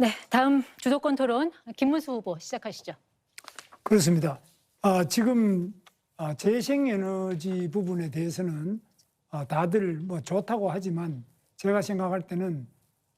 네, 다음 주도권 토론 김문수 후보 시작하시죠. 그렇습니다. 아, 지금 아, 재생에너지 부분에 대해서는 아, 다들 뭐 좋다고 하지만 제가 생각할 때는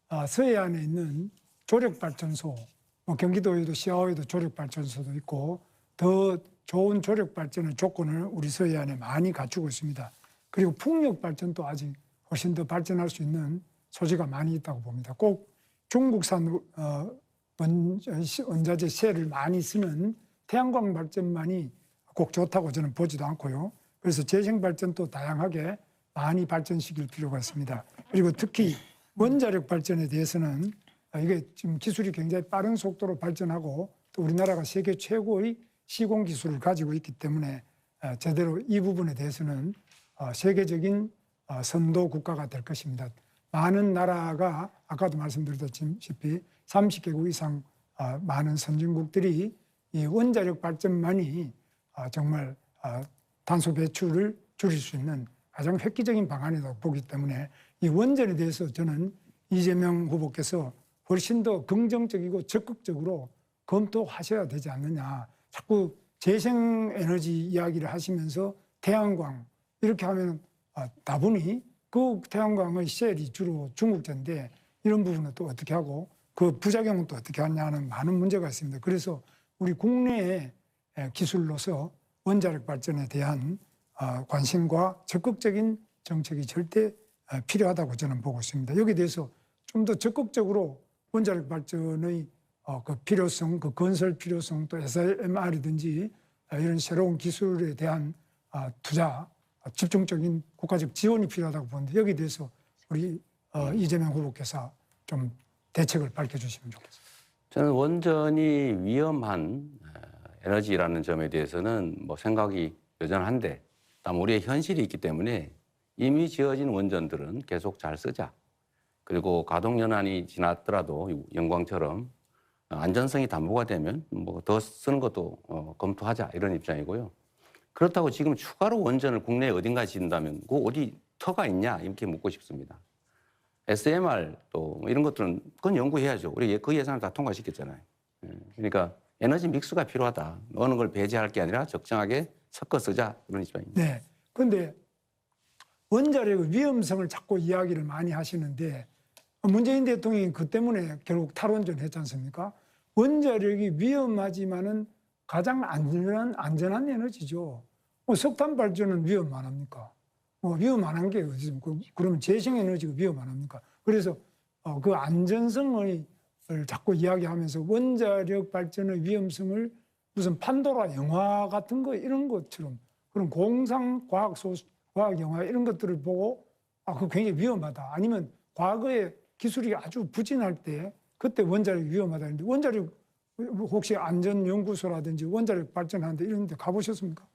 아, 서해안에 있는 조력발전소, 뭐 경기도에도 시아호에도 조력발전소도 있고 더 좋은 조력발전의 조건을 우리 서해안에 많이 갖추고 있습니다. 그리고 풍력발전도 아직 훨씬 더 발전할 수 있는 소지가 많이 있다고 봅니다. 꼭 중국산 어, 원- 원자재 셀을 많이 쓰는 태양광 발전만이 꼭 좋다고 저는 보지도 않고요. 그래서 재생 발전도 다양하게 많이 발전시킬 필요가 있습니다. 그리고 특히 원자력 발전에 대해서는 아, 이게 지금 기술이 굉장히 빠른 속도로 발전하고 또 우리나라가 세계 최고의 시공 기술을 가지고 있기 때문에 아, 제대로 이 부분에 대해서는 어, 세계적인 어, 선도 국가가 될 것입니다. 많은 나라가 아까도 말씀드렸다시피 30개국 이상 어, 많은 선진국들이 이 원자력 발전만이 아, 정말 아, 탄소 배출을 줄일 수 있는 가장 획기적인 방안이라고 보기 때문에 이 원전에 대해서 저는 이재명 후보께서 훨씬 더 긍정적이고 적극적으로 검토하셔야 되지 않느냐. 자꾸 재생에너지 이야기를 하시면서 태양광 이렇게 하면 아, 다분히 그 태양광의 셀이 주로 중국제인데 이런 부분은 또 어떻게 하고 그 부작용은 또 어떻게 하냐는 많은 문제가 있습니다. 그래서 우리 국내의 에, 기술로서 원자력 발전에 대한 아, 관심과 적극적인 정책이 절대 아, 필요하다고 저는 보고 있습니다. 여기에 대해서 좀 더 적극적으로 원자력 발전의 어, 그 필요성, 그 건설 필요성 또 SMR이든지 아, 이런 새로운 기술에 대한 아, 투자, 아, 집중적인 국가적 지원이 필요하다고 보는데 여기에 대해서 우리 어, 이재명 후보께서 좀 대책을 밝혀주시면 좋겠습니다. 저는 원전이 위험한 어, 에너지라는 점에 대해서는 뭐 생각이 여전한데, 다음 우리의 현실이 있기 때문에 이미 지어진 원전들은 계속 잘 쓰자. 그리고 가동 연한이 지났더라도 이 영광처럼 어, 안전성이 담보가 되면 뭐 더 쓰는 것도 어, 검토하자 이런 입장이고요. 그렇다고 지금 추가로 원전을 국내에 어딘가 짓는다면 그 어디 터가 있냐 이렇게 묻고 싶습니다. SMR 또뭐 이런 것들은 그건 연구해야죠. 우리 그 예산을 다 통과시켰잖아요. 예, 그러니까 에너지 믹스가 필요하다. 어느 걸 배제할 게 아니라 적정하게 섞어 쓰자 이런 입장입니다. 네. 그런데 원자력의 위험성을 자꾸 이야기를 많이 하시는데 문재인 대통령이 그 때문에 결국 탈원전 했지 않습니까? 원자력이 위험하지만은 가장 안전한 안전한 에너지죠. 뭐 석탄 발전은 위험 안 합니까? 뭐 위험 안 한 게 어디 있습니까? 그러면 재생 에너지가 위험 안 합니까? 그래서 어, 그 안전성을 자꾸 이야기하면서 원자력 발전의 위험성을 무슨 판도라 영화 같은 거 이런 것처럼 그런 공상 과학 소 과학 영화 이런 것들을 보고 아 그거 굉장히 위험하다 아니면 과거에 기술이 아주 부진할 때 그때 원자력 위험하다 했는데 원자력 혹시 안전연구소라든지 원자력 발전하는데 이런 데 가보셨습니까?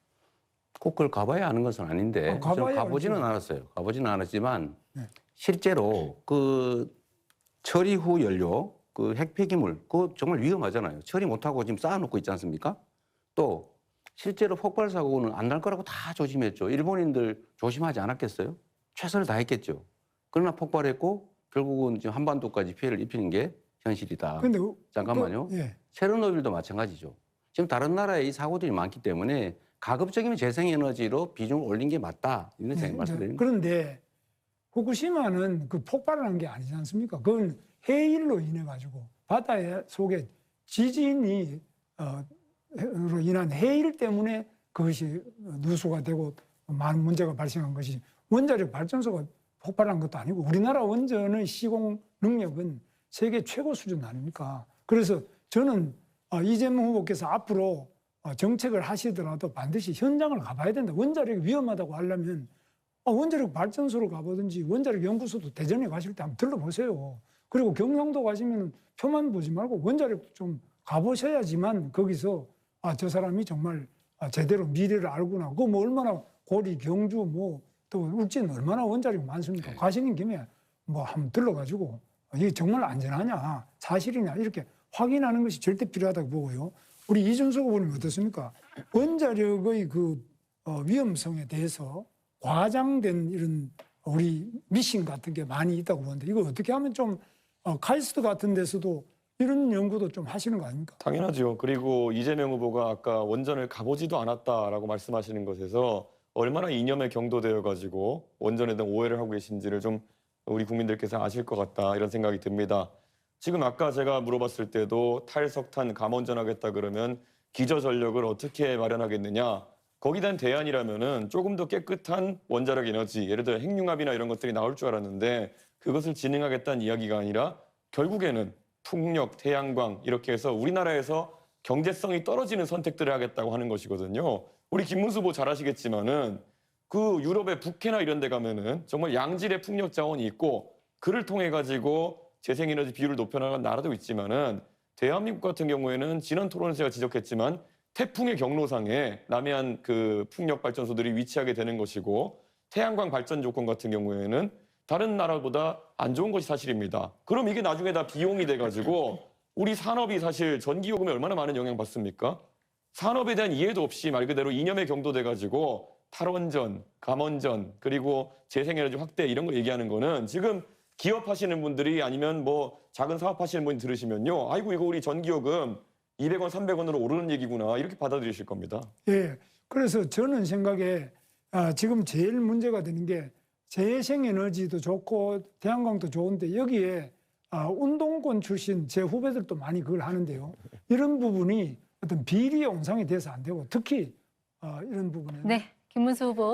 꼭 그걸 가봐야 하는 것은 아닌데 어, 가봐야 가보지는 알죠. 않았어요. 가보지는 않았지만 네. 실제로 그 처리 후 연료 그 핵폐기물 그거 정말 위험하잖아요. 처리 못하고 지금 쌓아놓고 있지 않습니까? 또 실제로 폭발 사고는 안 날 거라고 다 조심했죠. 일본인들 조심하지 않았겠어요? 최선을 다했겠죠. 그러나 폭발했고 결국은 지금 한반도까지 피해를 입히는 게 현실이다. 근데 잠깐만요. 그, 예. 체르노빌도 마찬가지죠. 지금 다른 나라에 이 사고들이 많기 때문에 가급적이면 재생에너지로 비중을 올린 게 맞다. 이런 네, 생각 말씀드리는 거예요. 그런데 후쿠시마는 그 폭발한 게 아니지 않습니까? 그건 해일로 인해 가지고 바다의 속에 지진이 어, 로 인한 해일 때문에 그것이 누수가 되고 많은 문제가 발생한 것이 원자력 발전소가 폭발한 것도 아니고 우리나라 원전의 시공 능력은 세계 최고 수준 아닙니까? 그래서 저는 어, 이재명 후보께서 앞으로 어, 정책을 하시더라도 반드시 현장을 가봐야 된다. 원자력이 위험하다고 하려면 어, 원자력 발전소로 가보든지 원자력 연구소도 대전에 가실 때 한번 들러보세요. 그리고 경상도 가시면 표만 보지 말고 원자력도 좀 가보셔야지만 거기서 아, 저 사람이 정말 아, 제대로 미래를 알구나. 그거 뭐 얼마나 고리, 경주, 뭐 또 울진 얼마나 원자력이 많습니까? 네. 가시는 김에 뭐 한번 들러가지고 이게 정말 안전하냐, 사실이냐 이렇게 확인하는 것이 절대 필요하다고 보고요. 우리 이준석 후보님 어떻습니까? 원자력의 그 어, 위험성에 대해서 과장된 이런 우리 미신 같은 게 많이 있다고 보는데 이거 어떻게 하면 좀 어, 카이스트 같은 데서도 이런 연구도 좀 하시는 거 아닙니까? 당연하죠. 그리고 이재명 후보가 아까 원전을 가보지도 않았다라고 말씀하시는 것에서 얼마나 이념에 경도되어 가지고 원전에 대한 오해를 하고 계신지를 좀 우리 국민들께서 아실 것 같다 이런 생각이 듭니다. 지금 아까 제가 물어봤을 때도 탈석탄 감원전 하겠다 그러면 기저 전력을 어떻게 마련하겠느냐 거기에 대한 대안이라면은 조금 더 깨끗한 원자력 에너지 예를 들어 핵융합이나 이런 것들이 나올 줄 알았는데 그것을 진행하겠다는 이야기가 아니라 결국에는 풍력, 태양광 이렇게 해서 우리나라에서 경제성이 떨어지는 선택들을 하겠다고 하는 것이거든요. 우리 김문수 후보 잘 아시겠지만은 그 유럽의 북해나 이런 데 가면은 정말 양질의 풍력 자원이 있고 그를 통해 가지고 재생에너지 비율을 높여나가는 나라도 있지만은 대한민국 같은 경우에는 지난 토론에서 제가 지적했지만 태풍의 경로상에 남해안 그 풍력 발전소들이 위치하게 되는 것이고 태양광 발전 조건 같은 경우에는 다른 나라보다 안 좋은 것이 사실입니다. 그럼 이게 나중에 다 비용이 돼가지고 우리 산업이 사실 전기요금에 얼마나 많은 영향 받습니까? 산업에 대한 이해도 없이 말 그대로 이념에 경도돼가지고 탈원전, 감원전 그리고 재생에너지 확대 이런 거 얘기하는 거는 지금 기업하시는 분들이 아니면 뭐 작은 사업하시는 분이 들으시면요, 아이고 이거 우리 전기요금 200원, 300원으로 오르는 얘기구나 이렇게 받아들이실 겁니다. 예. 그래서 저는 생각에 아, 지금 제일 문제가 되는 게 재생에너지도 좋고 태양광도 좋은데 여기에 아, 운동권 출신 제 후배들도 많이 그걸 하는데요. 이런 부분이 어떤 비리 영상이 돼서 안 되고 특히 아, 이런 부분에 네, 김문수 후보